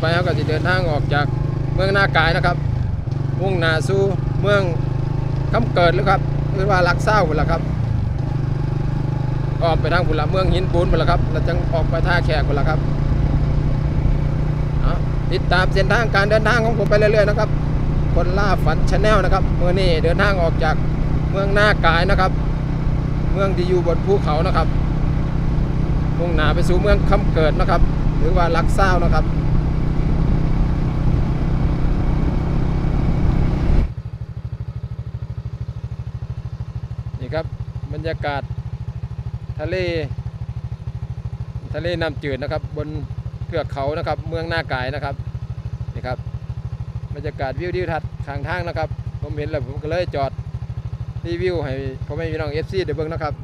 ไปเขาก็จะเดินทางออกจากเมืองนากายนะครับมุ่งหน้าสู่เมืองคำเกิดหรือครับหรือว่าลักเศร้าพุ่นละครับออกไปทางพุ่นละเมืองหินปูนพุ่นละครับแล้วจังออกไปท่าแขกพุ่นละครับติดตามเส้นทางการเดินทางของผมไปเรื่อยๆนะครับ คนล่าฝันชาแนลนะครับเมื่อนี้เดินทางออกจากเมืองหน้ากายนะครับ เมืองที่อยู่บนภูเขานะครับมุ่งหน้าไปสู่เมืองคำเกิดนะครับ หรือว่าลักเศร้านะครับ นี่ครับบ รรยากาศทะเล ทะเลน้ำจืดนะครับ บนเทือกเขานะครับ เมืองหน้ากายนะครับนี่ครับบรรยากาศวิวทิวทัศน์ข้างทางนะครับ ผมเห็นแล้วผมก็เลยจอดรีวิวให้พ่อแม่พี่น้องเอฟซีได้เบิ่งนะครับ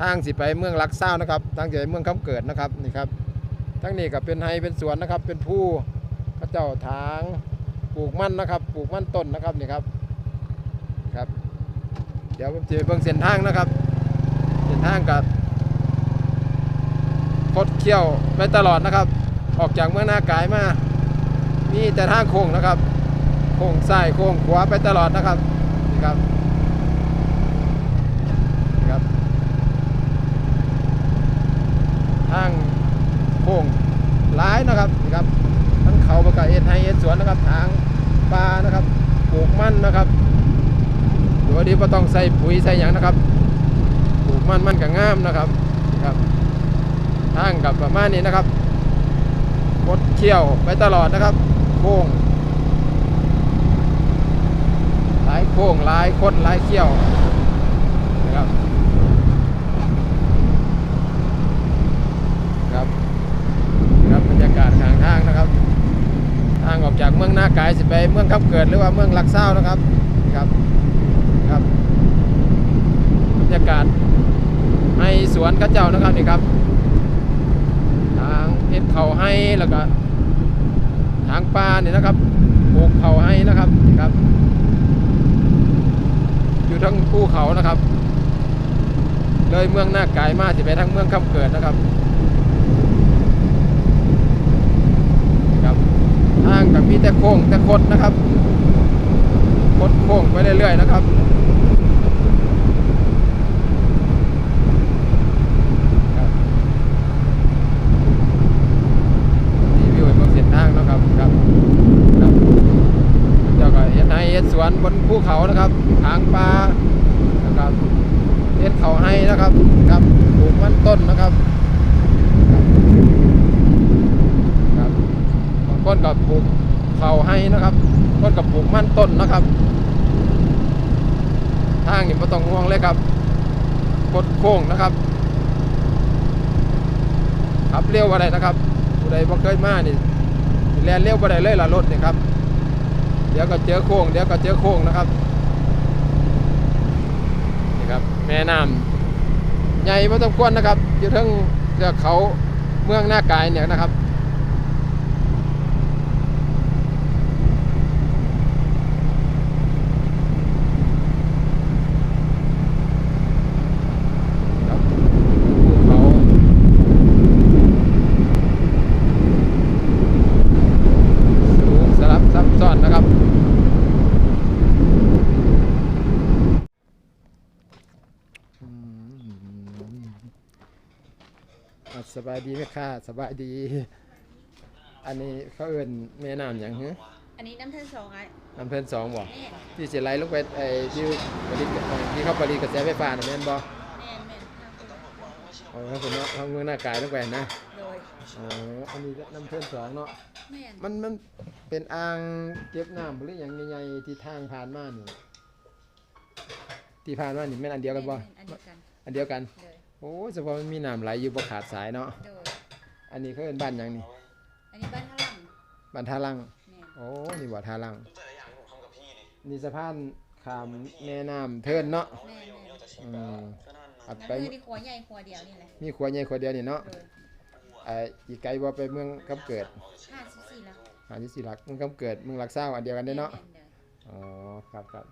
ทางสิไปเมืองลักเศร้านะครับ ทางสิไปเมืองคำเกิดนะครับนี่ครับทั้งนี้ก็เป็นไฮเป็นสวนนะครับ เป็นผู้พระเจ้าทางปลูกมันนะครับ ปลูกมันต้นนะครับนี่ครับ ดี๋ยวผมจะไปเบิ่งเส้นทางนะครับ เส้นทางกับคดเขี้ยวไปตลอดนะครับ ออกจากเมืองนากายมา มีแต่ทางโค้งนะครับ โค้งซ้ายโค้งขวาไปตลอดนะครับ นี่ครับนี่ครับทางโค้งหลายนะครับนี่ครับทั้งเขาประกาศเอ็ดไฮเอ็ดสวนนะครับ ทางปลานะครับ ปลูกมันนะครับ โดยที่ไ่ต้องใส่ปุ๋ยใส่ยังนะครับปลูกมันมันก็งามนะครับครับทางกับประมาณนี้นะครับคดเขี้ยวไปตลอดนะครับ โค้งหลายโค้งหลายคดหลายเขี้ยวนะครับครับครับบรรยากาศข้างทางนะครับ ทางออกจากเมืองหน้ากายสิไปเมืองขับเกิดหรือว่าเมืองลักเศร้านะครับครับ ครับบรรยากาศให้สวนเข้าเจ้านะครับนี่ครับทางเอ็ดเขาให้แล้วก็ทางป่าเนี่ยนะครับปลูกเขาให้นะครับนี่ครับ อยู่ทั้งภูเขานะครับ เลยเมืองหน้ากายมากจะไปทางเมืองคำเกิดนะครับครับทางกับมีแต่โค้งแต่คดนะครับคดโค้งไปเรื่อยๆนะครับรีวิวให้เบิ่งเส้นทางเนาะครับครับครับเจ้าก็เฮ็ดให้เฮ็ดสวนบนภูเขานะครับทางป่านะครับเฮ็ดเขาให้นะครับครับปลูกมันต้นนะครับครับครับบางคนก็ปลูกเขาให้นะครับบางคนก็ปลูกมันต้นนะครับ ทาง นี่ไม่ต้องห่วงเลยครับกดโค้งนะครับขับเร็วบ่ได้นะครับผู้ใดบ่เคยมานี่แลนเร็วบ่ได้เลยล่ะรถนี่ครับ เดี๋ยวก็เจอโค้งเดี๋ยวก็เจอโค้งนะครับนี่ครับแม่น้ำใหญ่พอสมควรนะครับอยู่ทั้งเทือกเขาเมืองหน้ากายเนี่ยนะครับภูเขาสูงสลับซับซ้อนนะครับอืมอะส บายดีไหมค่ะสบายดี อันนี้เขาเอิ้นแม่น้ำอย่างฮะอันนี้น้ำเท่าสองไอ้น้ำเพิ่นสองบ่แม่ที่เสียไหลลงไปไอ้ที่ผลิตเอ่อที่เขาผลิตกระแสไฟฟ้าน่ะแม่นบ่แม่นแม่นทางคนละเอาครับผมเนาะทางเมืองหน้ากายลงไปนะโดยอ๋ออันนี้น้ำเพิ่นสองเนาะแม่นมันมันเป็นอ่างเก็บน้ำหรืออย่างใหญ่ๆที่ทางผ่านมานี่ที่ผ่านมานี่แม่นอันเดียวกันบ่แม่อันเดียวกันอันเดียวกันโดย โอ้เฉพาะมันมีน้ำไหลอยู่บ่ขาดสายเนาะ โดยอันนี้เขาเป็นบ้านหยังนี่ อันนี้บ้านท่าลังบ้านท่าลังแม่นโอ้ นี่บ่ท่าลังนี่สะพานข้ามแม่น้ำเทินเนาะแม่นแม่นอืมอัดไป น้ำมือที่ขัวใหญ่ขัวเดียวนี่แหละมีขวดใหญ่ขวดเดียวนี่เนาะโดยไอ้อีกไกลบ่ไปเมืองกำเกิดห้าสิบสี่ละหาที่สิรักเมืองกำเกิดเมืองหลักเศร้าอันเดียวกันเด้เนาะ แม่นด้ออ๋อ ครับครับ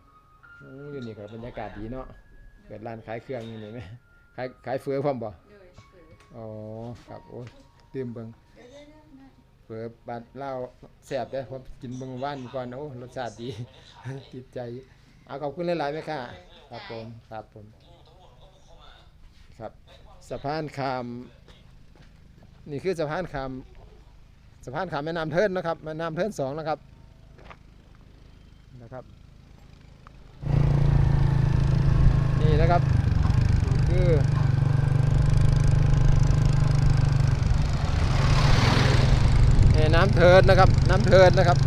อืมอยู่นี่ก็บรรยากาศดีเนาะ เปิดร้านขายเครื่องอยู่นี่ไหม ขายขายเฟือพร้อมบ่โดยฝืออ๋อครับโอ้ยดื่มเบิ่งเดี๋ยวเดี๋ยวเดี๋ยวนะเปิดบัดเหล้าแซ่บเด้อผมกินเบิ่งว่านก่อนโอ้รสชาติดีติดใจเอาขอบคุณหลายๆแม่ค่ะครับผมครับผมครับสะพานคามนี่คือสะพานคามสะพานคามแม่น้ำเทินนะครับแม่น้ำเทินสองนะครับนะครับ นี่นะครับ คือน้ำเทินนะครับ น้ำเทินนะครับ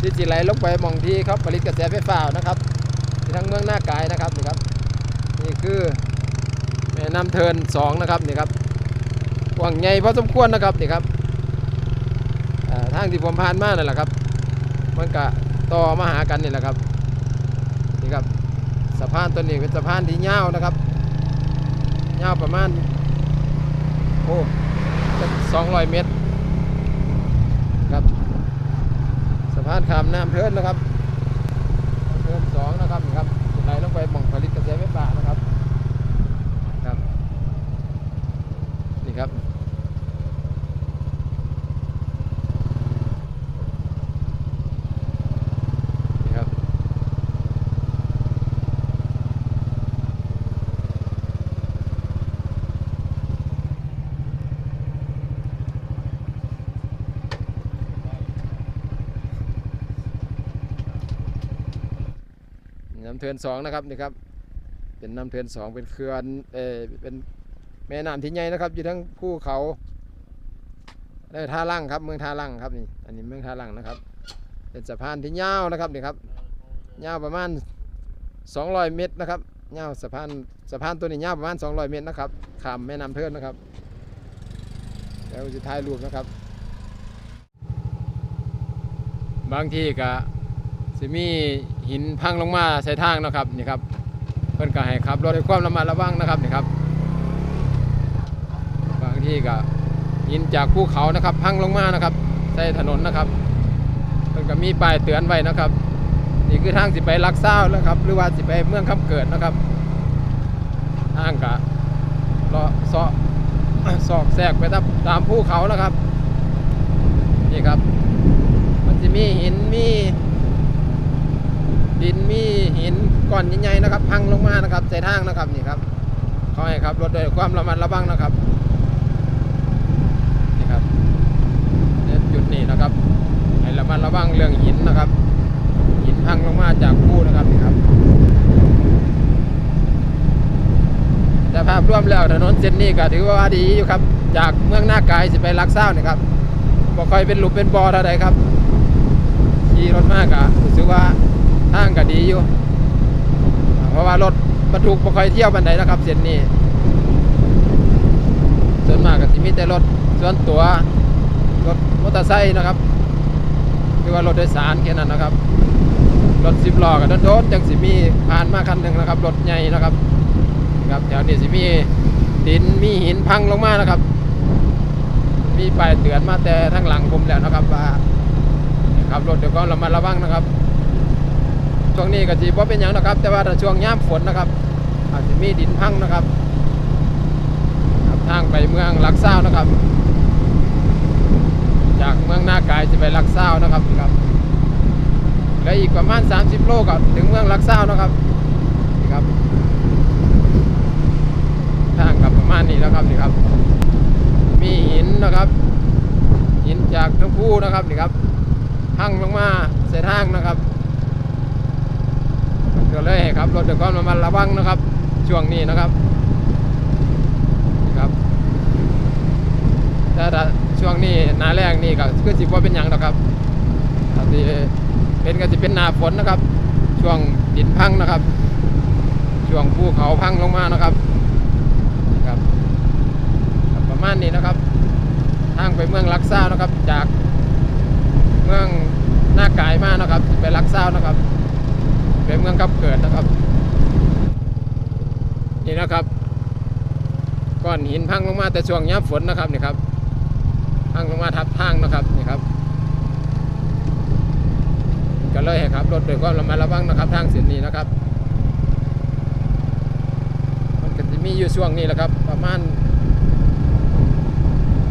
ที่จิไหลลงไปมองที่เขาผลิตกระแสไฟฟ้านะครับที่ทั้งเมืองหน้ากายนะครับนี่ครับ นี่คือแม่น้ำเทินสองนะครับนี่ครับกว้างใหญ่พอสมควรนะครับนี่ครับทางที่ผมผ่านมานั่นแหละครับ มันก็ต่อมาหากันนี่แหละครับนี่ครับสะพานตัวนี้เป็นสะพานที่ยาวนะครับ ยาวประมาณ โอ้สองร้อยเมตร ครับ สะพานข้ามน้ำเทินนะครับเทินสองนะครับครับไหลลงไปหม่องผลิตกระแสไฟฟ้านะครับนี่ครับนี่ครับ น้ำเทินสองนะครับนี่ครับเป็นน้ำเทินสองเป็นเขื่อนเออเป็นแม่น้ำที่ใหญ่นะครับ อยู่ทั้งภูเขาได้ท่าล่างครับเมืองท่าล่างครับนี่อันนี้เมืองท่าล่างนะครับ เป็นสะพานที่ยาวนะครับนี่ครับยาวประมาณ 200 เมตรนะครับยาวสะพานสะพานตัวนี้ยาวประมาณ 200 เมตรนะครับข้ามแม่น้ำเทินนะครับแล้วจะถ่ายรูปนะครับ บางที่ก็ สิมีหินพังลงมาใส่ทางนะครับนี่ครับเพิ่อนก็ให้ขับรถด้วยความระมัดระวังนะครับนี่ครับบางที่ก็หินจากภูเขานะครับ พังลงมานะครับใส่ถนนนะครับเพิ่อนก็มีป้ายเตือนไว้นะครับ นี่คือทางสิไปลักเศร้าแล้วครับ หรือว่าสิไปเมืองคำเกิดนะครับทางกะเลาะเซาะซอกแซกไปตามตามภูเขานะครับนี่ครับ มันจะมีหินมี ดินมีหินก้อนใหญ่ๆนะครับ พังลงมานะครับใส่ทางนะครับนี่ครับเขาให้ครับรถด้วยความระมัดระวังนะครับนี่ครับนี่จุดนี้นะครับให้ระมัดระวังเรื่องหินนะครับ หินพังลงมาจากภูนะครับนี่ครับแต่ภาพรวมแล้วถนนเส้นนี้ก็ถือว่าดีอยู่ครับ จากเมืองหน้ากายสิไปลักเศร้านี่ครับบ่ค่อยเป็นหลุมเป็นบ่อเท่าใดครับขี่รถมากอะรู้สึกว่า ทางก็ดีอยู่ เพราะว่ารถบรรทุกบ่ค่อยเที่ยวบันไดนะครับ เส้นนี้ ส่วนมากก็จะมีแต่รถส่วนตัวรถมอเตอร์ไซค์นะครับหรือว่ารถโดยสารแค่นั้นนะครับรถสิบล้อก็โดนจังสิมีผ่านมาคันหนึ่งนะครับรถใหญ่นะครับครับแถวนี้สิมีดินมีหินพังลงมานะครับ มีป้ายเตือนมาแต่ทางหลังผมแล้วนะครับว่าขับรถเดี๋ยวก็เระมัดระวังนะครับ ช่วงนี้ก็จีบ่เป็นหยังนะครับ แต่ว่าถ้าช่วงย่ามฝนนะครับ อาจจะมีดินพังนะครับทางไปเมืองลักเศร้าวนะครับ จากเมืองหน้ากายจะไปลักเศร้าวนะครับครับและอีกประมาณ 30 โลก็ถึงเมืองลักเศร้าวนะครับนี่ครับ ทางกับประมาณนี้แล้วครับนี่ครับ มีหินนะครับ หินจากทั้งผู้นะครับนี่ครับพังลงมาเส้นทางนะครับ ก็เลยให้ครับรถด้วยความระมัดระวังนะครับ ช่วงนี้นะครับนี่ครับแต่ถ้าช่วงนี้หนาแรงนี่ก็คือสิว่าเป็นยังหรอกครับถ้าสิเป็นก็จะเป็นหนาฝนนะครับ ช่วงดินพังนะครับ ช่วงภูเขาพังลงมานะครับครับ ประมาณนี้นะครับ ทางไปเมืองลักซ่านะครับ จากเมืองหน้ากายมากนะครับ ไปลักเศร้านะครับ เป็นเมืองกับเกิดนะครับ นี่นะครับก้อนหินพังลงมาแต่ช่วงย้ำฝนนะครับนี่ครับพังลงมาทับทางนะครับนี่ครับก็เลยให้ครับรถด้วยความระมัดระวังนะครับ ทางเส้นนี้นะครับ มันก็จะมีอยู่ช่วงนี้แหละครับ ประมาณ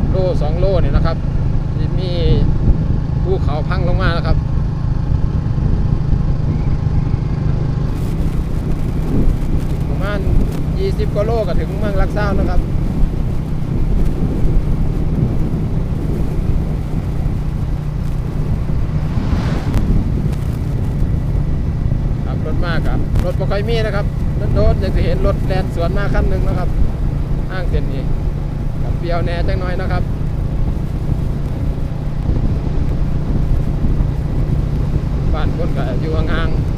โลสองโลนี่นะครับที่มีมีภูเขาพังลงมาแล้วครับ ประมาณ 20กิโลก็ถึงเมืองลักซ่าวแล้วครับครับรถมากครับรถบ่ค่อยมีนะครับรถโดนยังจะเห็นรถแลนสวนมาคันหนึ่งนะครับห้างเส้นนี้กับเปรียวแหน่จังน้อยนะครับบ้านคนก็อยู่ห่างๆ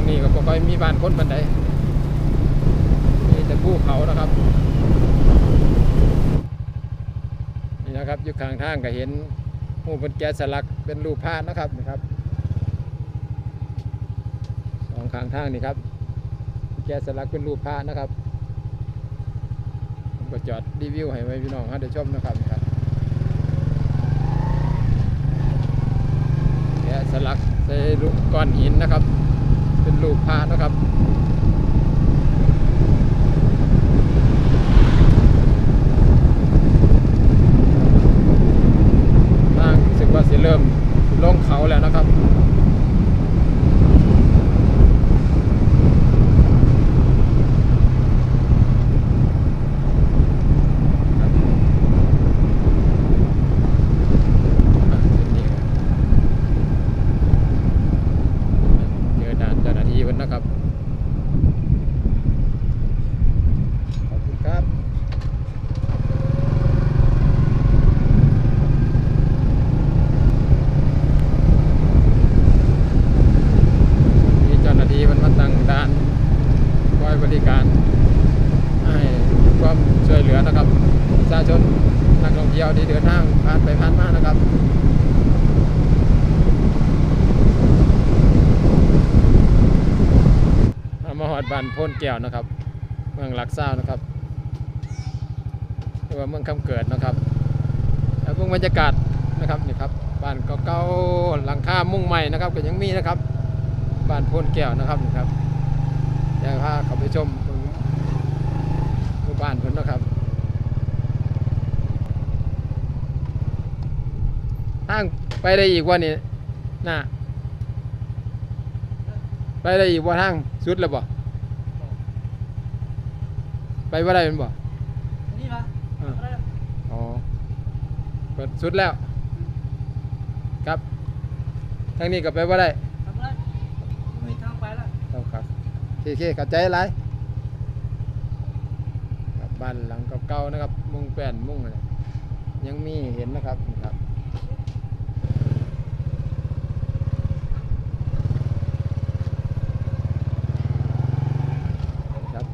งนี้ก็บ่ค่อยมีบ้านคนปานใดมีแต่ภูเขานะครับ นี่นะครับอยู่ข้างทางก็เห็นหูเป็นแกะสลักเป็นรูปพระนะครับนะครับสองข้างทางนี่ครับ แกะสลักเป็นรูปพระนะครับผมก็จอดรีวิวให้ไว้พี่น้องให้ได้ชมนะครับนี่ครับแกะสลักใส่รูปก้อนหินนะครับ เป็นลูกพระนะครับทางรู้สึกว่าสิเริ่มลงเขาแล้วนะครับอะเส้นนี้ครับเจอด่านเจ้าหน้าที่วันนะครับ ขอบคุณครับ มีเจ้าหน้าที่มันมาตั้งด่านคอยบริการ ให้ความช่วยเหลือนะครับประชาชน นักท่องเที่ยวที่เดินทางผ่านไปผ่านมานะครับเอามาหอดบ้านพ้นแก้วนะครับ เมืองหลักเศร้านะครับหรือว่าเมืองคำเกิดนะครับ แล้วพวกบรรยากาศนะครับนี่ครับบ้านเก่าๆหลังคามุ้งใหม่นะครับก็ยังมีนะครับบ้านพ้นแก้วนะครับนี่ครับอยากพาเขาไปชมบ้านเพิ่นนะครับ ทางไปได้อีกว่านี่น่ะไปได้อีกว่าทางสุดแล้วบ่ไปว่าได้เป็นบ่นี่ปะอ่าอ๋อเปิดสุดแล้ว ครับทางนี้ก็ไปว่าได้ทำอะไรไม่ทางไปแล้วครับครับโอเคๆเข้าใจอะไรครับบ้านหลังเก่าๆนะครับ มุงแป้นมุงอะไรยังมีเห็นนะครับนี่ครับครับ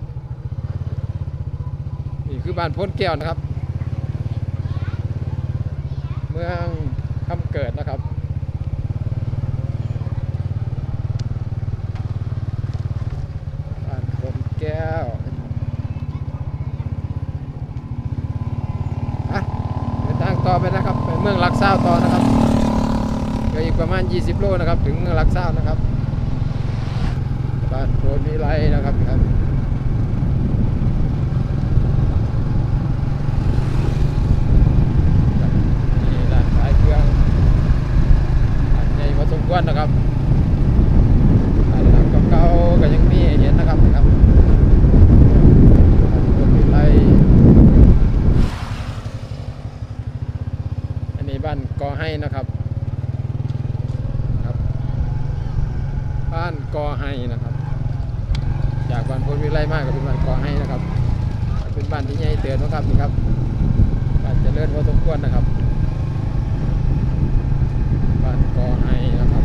นี่คือ บ้านพ้นแก้วนะครับ เมืองคำเกิดนะครับบ้านพ้นแก้วอะเดินทางต่อไปนะครับ ไปเมืองลักซ่าต่อนะครับก็อีกประมาณ 20 โลนะครับ ถึงเมืองลักซ่าวนะครับบ้านโพนวิไลนะครับครับ นี่ร้านขายเครื่องร้านใหญ่พอสมควรนะครับร้านหลังเก่าๆก็ยังมีเห็นนะครับนะครับร้านรถวิไลอันนี้บ้านกอให้นะครับครับ บ้านกอให้นะครับ จากบ้านพลวิไลมากก็เป็นบ้านกอให้นะครับ เป็นบ้านที่ใหญ่เตือนนะครับนี่ครับบ้านเจริญพอสมควรนะครับ บ้านกอไฮนะครับ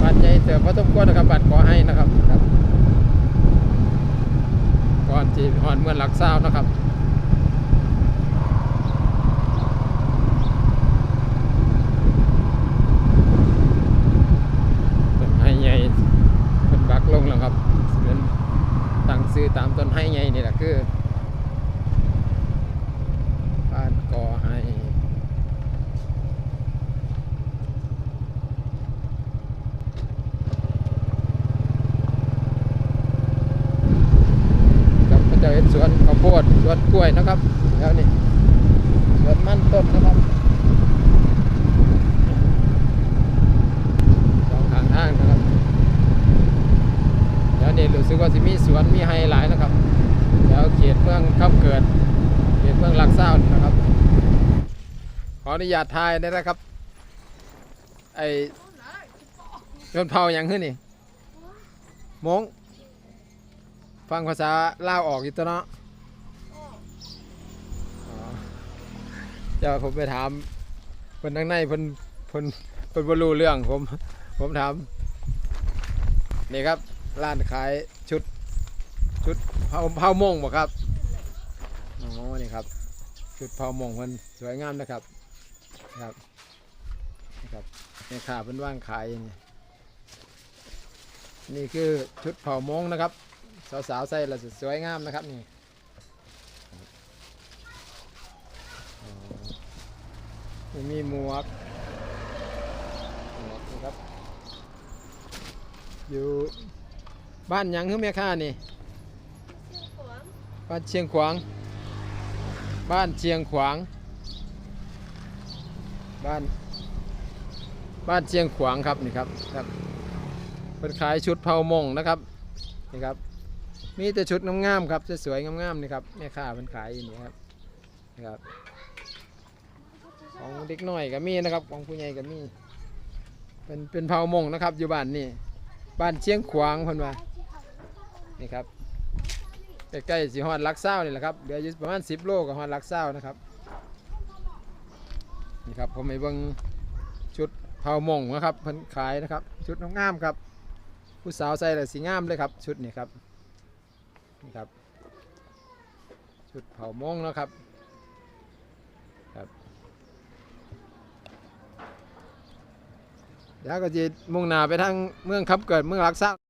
บ้าน ใหญ่เติบพอสมควรนะครับบัตรกอให้นะครับครับ ก่อนจีหอนเมือหลักเศร้านะครับ ต้นไม้ใหญ่เป็นบักลงแล้วครับเหมือนตั้งซื้อตามต้นไม้ใหญ่นี่แหละคือ บ้านกอไฮ วยนะครับ แล้วนี่สวนมันต้นนะครับสองข้างทางนะครับ แล้วนี่รู้สึกว่าจะมีสวนมีไฮหลายนะครับแล้วเขตเมืองคำเกิด เขตเมืองหลักเศร้านี่นะครับ ข ออนุญาตถ่ายได้นะครับ ไอชนเผ่าอย่างขึ้นนี่มงฟังภาษาลาวออกอยู่ตัวเนาะอ๋อเจ้าผมไปถามเพิ่นทางในเพิ่นเพิ่นเพิ่นบ่รู้เรื่องผมผมถามนี่ครับร้านขายชุดชุดเผาเผามงบ่ครับอ๋อนี่ครับชุดเผามงเพิ่นสวยงามนะครับ ครับนี่ครับนี่ขาเพิ่นว่างขายอย่างนี้นี่คือชุดเผามงนะครับ สาวๆใส่แล้วจะสวยงามนะครับนี่อ๋อนี่มีหมวกหมวกนะครับ อยู่บ้านหยังคือแม่ค้านี่บ้านเชียงขวาง บ้านเชียงขวาง บ้าน บ้านเชียงขวางครับนี่ครับครับเป็นขายชุดเผามงนะครับนี่ครับ มีแต่ชุดงามๆครับสวยๆงามๆนี่ครับแม่ค้าเป็นขายอยู่นี่ครับนะครับ ของเด็กน้อยก็มีนะครับ ของผู้ใหญ่ก็มี เป็นเป็นเผามงนะครับ อยู่บ้านนี่บ้านเชียงขวางพิ่นว่านี่ครับใกล้ๆสิฮอดลักเศร้านี่แหละครับเหลืออยู่ประมาณ10โลก็ฮอดลักเศร้านะครับ นี่ครับผมไปเบิ่งชุดเผามงนะครับเพิ่นขายนะครับ ชุดงามครับ ผู้สาวใส่แล้วสีงามเลยครับ ชุดนี้ครับนี่ครับ ชุดเผามงนะครับครับแล้วก็จะมุ่งหน้าไปทางเมืองครับเกิดเมืองรักษา